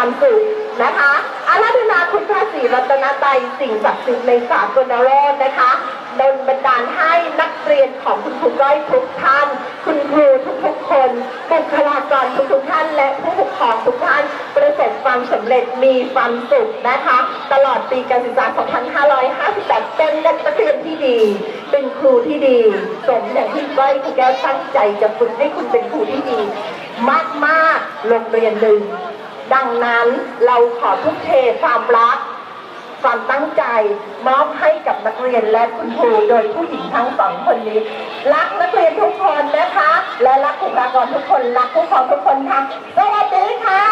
ความสุขนะคะอาราธนาคุณพระศรีรัตนตรัยสิ่งศักดิ์สิทธิ์ในสากลโลกนะคะดลบันดาลให้นักเรียนของคุณครูก้อยทุกท่าน คุณครูทุกๆคนบุคลากรทุกๆท่าน และผู้ปกครองทุกท่าน ประสบความสำเร็จมีความสุขนะคะ ตลอดปีการศึกษา 2558 เป็นนักเรียนที่ดี เป็นครูที่ดี สมอย่างที่ก้อยคุณแก้วตั้งใจจะฝึกให้คุณเป็นครูที่ดี มากๆโรงเรียนหนึ่ง ดังนั้นเราขอทุ่มเทความรัก ความตั้งใจมอบให้กับนักเรียนและคุณครูโดยผู้หญิงทั้งสองคนนี้ รักนักเรียนทุกคนนะคะ และรักบุคลากรทุกคนรักผู้ปกครองทุกคนค่ะสวัสดีค่ะ